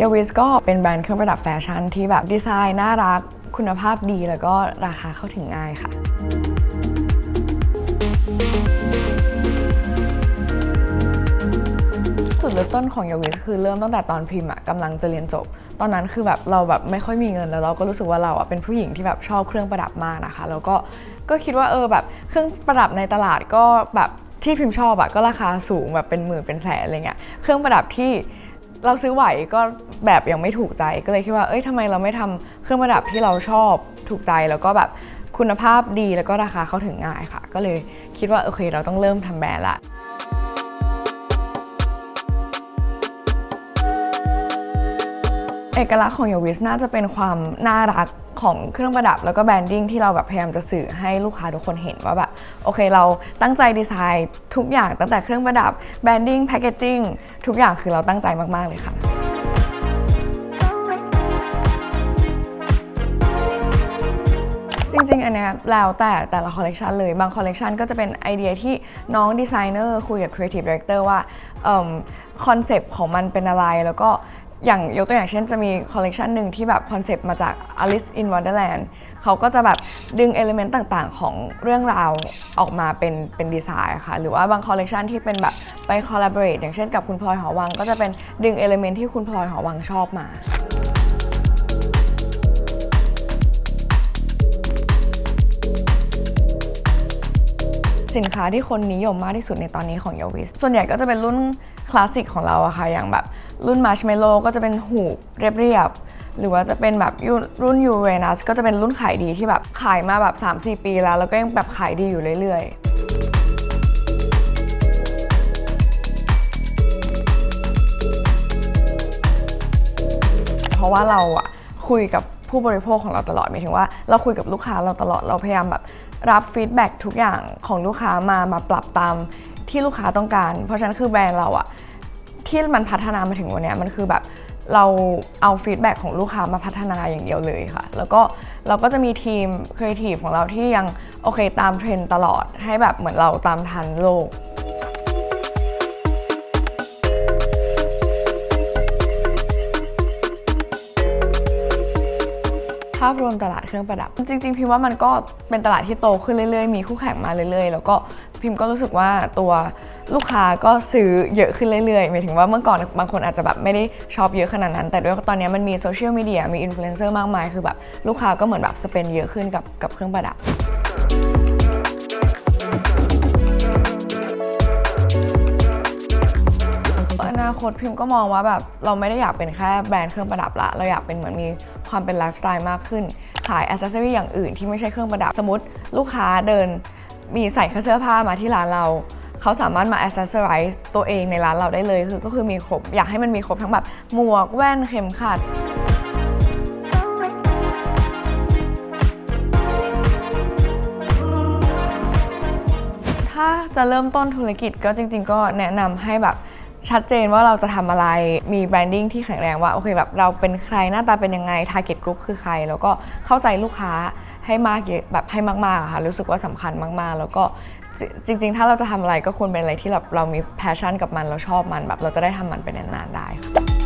ยาวิสก็เป็นแบรนด์เครื่องประดับแฟชั่นที่แบบดีไซน์น่ารักคุณภาพดีแล้วก็ราคาเข้าถึงง่ายค่ะจุดเริ่มต้นของยาวิสคือเริ่มตั้งแต่ตอนพิมพ์อะกำลังจะเรียนจบ ตอนนั้นคือแบบเราแบบไม่ค่อยมีเงินแล้วเราก็รู้สึกว่าเราอะเป็นผู้หญิงที่แบบชอบเครื่องประดับมากนะคะ แล้วก็ก็คิดว่าเออแบบเครื่องประดับในตลาดก็แบบที่พิมพ์ชอบอะก็ราคาสูงแบบเป็นหมื่นเป็นแสนอะไรเงี้ยเครื่องประดับที่ เราซื้อไหวก็แบบยังไม่ถูกใจก็เลยคิดว่าเอ้ยทำไมเราไม่ทำเครื่องประดับที่เราชอบถูกใจแล้วก็แบบคุณภาพดีแล้วก็ราคาเข้าถึงง่ายค่ะ ก็เลยคิดว่าโอเค เราต้องเริ่มทำแบรนด์ละ เอกลักษณ์ของโยวิสน่าจะเป็นความน่ารักของเครื่องประดับแล้วก็แบรนดิ้งที่เราแบบพยายามจะสื่อให้ลูกค้าทุกคนเห็นว่าแบบโอเคเราตั้งใจดีไซน์ทุกอย่างตั้งแต่เครื่องประดับแบรนดิ้งแพคเกจจิ้งทุกอย่างคือเราตั้งใจมากๆเลยค่ะจริงๆ อันเนี้ยแล้วแต่แต่ละคอลเลกชันเลย บางคอลเลกชันก็จะเป็นไอเดียที่น้องดีไซเนอร์คุยกับ Creative Director ว่าคอนเซปต์ของมันเป็นอะไรแล้วก็ อย่างยกตัวอย่างเช่นจะมีคอลเลกชันหนึ่งที่แบบคอนเซปต์มาจาก Alice in Wonderland เขาก็จะแบบดึงเอลิเมนต์ต่างๆ ของเรื่องราวออกมาเป็นเป็นดีไซน์ค่ะ หรือว่าบางคอลเลกชันที่เป็นแบบไปคอลลาบอร์เรทอย่างเช่นกับคุณพลอยหอวัง ก็จะเป็นดึงเอลิเมนต์ที่คุณพลอยหอวังชอบมา สินค้าที่คนนิยมมากที่สุดในตอนนี้ของ y o วิสส่วนใหญ่ก็จะเป็นรุ่นคลาสสิกของเราอะค่ะ อย่างแบบรุ่นมาร์ชเมลโล่ก็จะเป็นหูบเรียบๆ หรือว่าจะเป็นแบบรุ่นยูเรนัสก็จะเป็นรุ่นขายดีที่แบบขายมาแบบ 3-4 ปีแล้ว แล้วก็ยังแบบขายดีอยู่เรื่อยๆเพราะว่าเราอะคุยกับผู้บริโภคของเราตลอดหมายถึงว่าเราคุยกับลูกค้าเราตลอดเราพยายามแบบ รับฟีดแบ็กทุกอย่างของลูกค้ามามาปรับตามที่ลูกค้าต้องการ เพราะฉะนั้นคือแบรนด์เราอะที่มันพัฒนามาถึงวันนี้มันคือแบบเราเอาฟีดแบ็กของลูกค้ามาพัฒนาอย่างเดียวเลยค่ะ แล้วก็เราก็จะมีทีมครีเอทีฟของเราที่ยังโอเคตามเทรนตลอดให้แบบเหมือนเราตามทันโลกาพรวมตลาดเครื่องประดับ จริง ๆ พิมว่ามันก็เป็นตลาดที่โตขึ้นเรื่อยๆ มีคู่แข่งมาเรื่อยๆ แล้วก็พิมก็รู้สึกว่าตัวลูกค้าก็ซื้อเยอะขึ้นเรื่อยๆหมายถึงว่าเมื่อก่อนบางคนอาจจะแบบไม่ได้ชอบเยอะขนาดนั้น แต่ด้วยตอนนี้มันมีโซเชียลมีเดียมีอินฟลูเอนเซอร์มากมาย คือแบบลูกค้าก็เหมือนแบบสเปนเยอะขึ้นกับกับเครื่องประดับ นาคตพิมก็มองว่าแบบเราไม่ได้อยากเป็นแค่แบรนด์เครื่องประดับละ เราอยากเป็นเหมือนมีความเป็นไลฟ์สไตล์มากขึ้น ขายอ c เซอรี่อย่างอื่นที่ไม่ใช่เครื่องประดับ สมมติลูกค้าเดินมีใส่เสื้อผ้ามาที่ร้านเราเขาสามารถมา accessorize ตัวเองในร้านเราได้เลย คือก็คือมีครบ อยากให้มันมีครบทั้งแบบหมวกแว่นเข็มขัดถ้าจะเริ่มต้นธุรกิจก็จริง ๆ ก็แนะนำให้แบบ ชัดเจนว่าเราจะทำอะไรมีแบรนดิ้งที่แข็งแรงว่าโอเคแบบเราเป็นใครหน้าตาเป็นยังไงทาร์เก็ตกลุ่มคือใคร แล้วก็เข้าใจลูกค้าให้มากแบบให้มากๆค่ะรู้สึกว่าสำคัญมากๆ แล้วก็จริง ๆ ถ้าเราจะทำอะไรก็ควรเป็นอะไรที่แบบเรามีแพชชั่นกับมันเราชอบมันแบบเราจะได้ทำมันไปนานๆได้ค่ะ